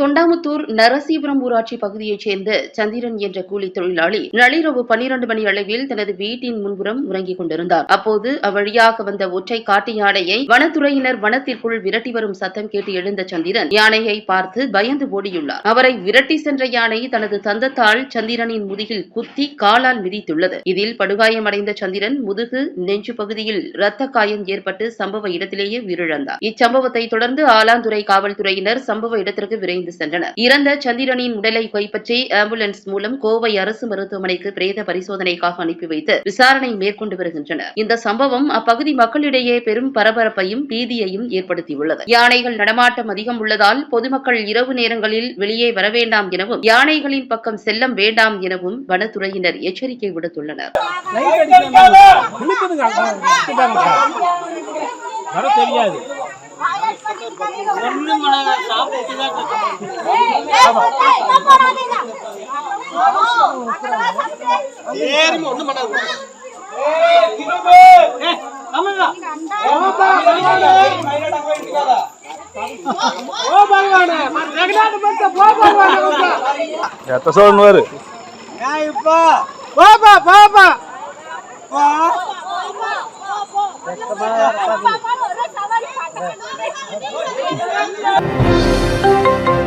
தொண்டாமுத்தூர் நரசீபுரம் ஊராட்சி பகுதியைச் சேர்ந்த சந்திரன் என்ற கூலி தொழிலாளி நள்ளிரவு பன்னிரண்டு மணி அளவில் தனது வீட்டின் முன்புறம் உறங்கிக் கொண்டிருந்தார். அப்போது அவ்வழியாக வந்த ஒற்றை காட்டு யானையை வனத்துறையினர் வனத்திற்குள் விரட்டி வரும் சத்தம் கேட்டு எழுந்த சந்திரன் யானையை பார்த்து பயந்து ஓடியுள்ளார். அவரை விரட்டி சென்ற யானை தனது தந்தத்தால் சந்திரனின் முதுகில் குத்தி காலால் மிதித்துள்ளது. இதில் படுகாயமடைந்த சந்திரன் முதுகு நெஞ்சு பகுதியில் இரத்த காயம் ஏற்பட்டு சம்பவ இடத்திலேயே உயிரிழந்தார். இச்சம்பவத்தை தொடர்ந்து ஆலாந்துறை காவல்துறையினர் சம்பவ இடத்திற்கு விரைந்து சென்றனர். இறந்த சந்திரனின் உடலை கைப்பற்றி ஆம்புலன்ஸ் மூலம் கோவை அரசு மருத்துவமனைக்கு பிரேத பரிசோதனைக்காக அனுப்பி வைத்து விசாரணை மேற்கொண்டு வருகின்றனர். இந்த சம்பவம் அப்பகுதி மக்களிடையே பெரும் பரபரப்பையும் பீதியையும் ஏற்படுத்தியுள்ளது. யானைகள் நடமாட்டம் அதிகம் உள்ளதால் பொதுமக்கள் இரவு நேரங்களில் வெளியே வர வேண்டாம் எனவும் யானைகளின் பக்கம் செல்ல வேண்டாம் எனவும் வனத்துறையினர் எச்சரிக்கை விடுத்துள்ளனர். வர தெரியாது. ஒண்ணும் சாப்பிட்டு தான் ஒண்ணும் பண்ணாத. எத்த சொல்லுவாரு ஏன் இப்போ போப்பா 안녕하세 요.